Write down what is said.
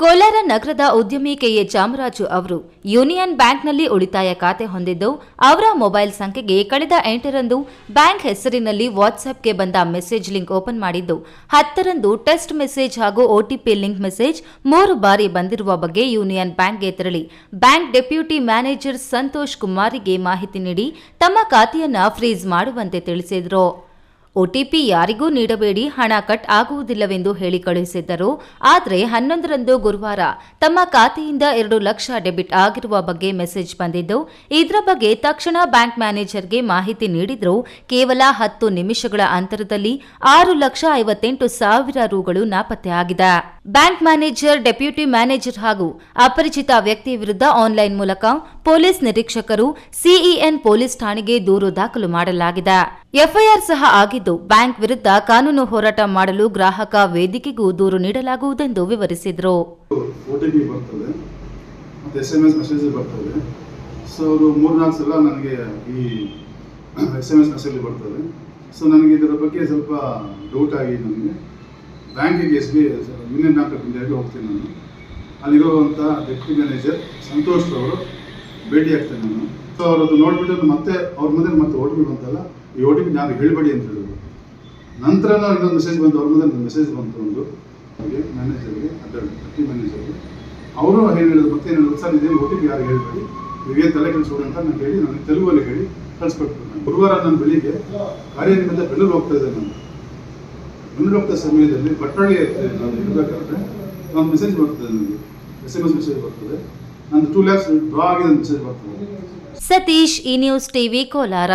ಕೋಲಾರ ನಗರದ ಉದ್ಯಮಿ ಕೆಎ ಚಾಮರಾಜು ಅವರು ಯೂನಿಯನ್ ಬ್ಯಾಂಕ್ನಲ್ಲಿ ಉಳಿತಾಯ ಖಾತೆ ಹೊಂದಿದ್ದು, ಅವರ ಮೊಬೈಲ್ ಸಂಖ್ಯೆಗೆ ಕಳೆದ ಎಂಟರಂದು ಬ್ಯಾಂಕ್ ಹೆಸರಿನಲ್ಲಿ ವಾಟ್ಸ್ಆಪ್ಗೆ ಬಂದ ಮೆಸೇಜ್ ಲಿಂಕ್ ಓಪನ್ ಮಾಡಿದ್ದು, ಹತ್ತರಂದು ಟೆಸ್ಟ್ ಮೆಸೇಜ್ ಹಾಗೂ ಒಟಿಪಿ ಲಿಂಕ್ ಮೆಸೇಜ್ ಮೂರು ಬಾರಿ ಬಂದಿರುವ ಬಗ್ಗೆ ಯೂನಿಯನ್ ಬ್ಯಾಂಕ್ಗೆ ತೆರಳಿ, ಬ್ಯಾಂಕ್ ಡೆಪ್ಯೂಟಿ ಮ್ಯಾನೇಜರ್ ಸಂತೋಷ್ ಕುಮಾರಿಗೆ ಮಾಹಿತಿ ನೀಡಿ, ತಮ್ಮ ಖಾತೆಯನ್ನ ಫ್ರೀಜ್ ಮಾಡುವಂತೆ ತಿಳಿಸಿದರು. ಒಟಿಪಿ ಯಾರಿಗೂ ನೀಡಬೇಡಿ, ಹಣ ಕಟ್ ಆಗುವುದಿಲ್ಲವೆಂದು ಹೇಳಿ ಕಳುಹಿಸಿದ್ದರು. ಆದರೆ ಹನ್ನೊಂದರಂದು ಗುರುವಾರ ತಮ್ಮ ಖಾತೆಯಿಂದ ಎರಡು ಲಕ್ಷ ಡೆಬಿಟ್ ಆಗಿರುವ ಬಗ್ಗೆ ಮೆಸೇಜ್ ಬಂದಿದ್ದು, ಇದರ ಬಗ್ಗೆ ತಕ್ಷಣ ಬ್ಯಾಂಕ್ ಮ್ಯಾನೇಜರ್ಗೆ ಮಾಹಿತಿ ನೀಡಿದ್ರು. ಕೇವಲ ಹತ್ತು ನಿಮಿಷಗಳ ಅಂತರದಲ್ಲಿ ಆರು ಲಕ್ಷ ಐವತ್ತೆಂಟು ಸಾವಿರ ರುಗಳು ನಾಪತ್ತೆಯಾಗಿದೆ. ಬ್ಯಾಂಕ್ ಮ್ಯಾನೇಜರ್, ಡೆಪ್ಯೂಟಿ ಮ್ಯಾನೇಜರ್ ಹಾಗೂ ಅಪರಿಚಿತ ವ್ಯಕ್ತಿ ವಿರುದ್ಧ ಆನ್ಲೈನ್ ಮೂಲಕ ಪೊಲೀಸ್ ನಿರೀಕ್ಷಕರು ಸಿಇಎನ್ ಪೊಲೀಸ್ ಠಾಣೆಗೆ ದೂರು ದಾಖಲು ಮಾಡಲಾಗಿದೆ. ಎಫ್ಐಆರ್ ಸಹ ಆಗಿದ್ದು, ಬ್ಯಾಂಕ್ ವಿರುದ್ಧ ಕಾನೂನು ಹೋರಾಟ ಮಾಡಲು ಗ್ರಾಹಕ ವೇದಿಕೆಗೂ ದೂರು ನೀಡಲಾಗುವುದೆಂದು ವಿವರಿಸಿದರು. ಸೊ ನನಗೆ ಇದರ ಬಗ್ಗೆ ಸ್ವಲ್ಪ ಡೌಟ್ ಆಗಿದೆ ನನಗೆ. ಬ್ಯಾಂಕಿಗೆ S B union bank of ಇಂಡಿಯಾಗೆ ಹೋಗ್ತೀನಿ ನಾನು. ಅಲ್ಲಿರುವಂಥ ಡೆಪ್ಟಿ ಮ್ಯಾನೇಜರ್ ಸಂತೋಷ್ ಅವರು ಭೇಟಿ ನಾನು. ಸೊ ಅವರದ್ದು ನೋಡಿಬಿಟ್ಟು ಮತ್ತೆ ಅವ್ರ ಮುಂದೆ ಮತ್ತೆ ಓ ಟಿ ಬಂತಲ್ಲ ಈ ಓ ನಾನು ಹೇಳಬೇಡಿ ಅಂತ ಹೇಳಿದ್ರು. ನಂತರ ಇನ್ನೊಂದು ಮೆಸೇಜ್ ಬಂತು, ಅವ್ರ ಮುಂದೆ ಮೆಸೇಜ್ ಬಂತು ಒಂದು ಹಾಗೆ ಮ್ಯಾನೇಜರ್ಗೆ ಅದರ ಡೆಪ್ಟಿ ಮ್ಯಾನೇಜರ್ಗೆ. ಅವರು ಏನು ಹೇಳಿದ್ರು ಮತ್ತೆ ಏನು ಹೇಳಿದ್ರು? ಸರ್ ಒ ಟಿ ಯಾರು ಹೇಳ್ಬೇಡಿ? ಇವೇನು ತಲೆ ಕೆಲಸ ಅಂತ ನಾನು ಹೇಳಿ, ನನಗೆ ತೆಲುಗಲ್ಲಿ ಹೇಳಿ ಕಳಿಸ್ಕೊಟ್ಬಿಟ್ಟು ನಾನು ಗುರುವಾರ ನಾನು ಬೆಳಿಗ್ಗೆ ಕಾರ್ಯನಿಮಿತ್ತ ಬೆಂಗಳೂರು ಹೋಗ್ತಾ ಇದ್ದೆ ನಾನು. ಹೋಗ್ತಾ ಸಮಯದಲ್ಲಿ ಬಟ್ಟಳ್ಳಿ ನಾನು ಇರಬೇಕಾದ್ರೆ ಒಂದು ಮೆಸೇಜ್ ಬರ್ತದೆ ನನಗೆ ಎಸ್ ಎಂ ಎಸ್ ಮೆಸೇಜ್ ಬರ್ತದೆ. ನಂದು ಟೂ ಲ್ಯಾಕ್ಸ್ ಡ್ರಾ ಆಗಿದೆ ಮೆಸೇಜ್ ಬರ್ತದೆ. ಸತೀಶ್ ಈ ನ್ಯೂಸ್ ಟಿವಿ, ಕೋಲಾರ.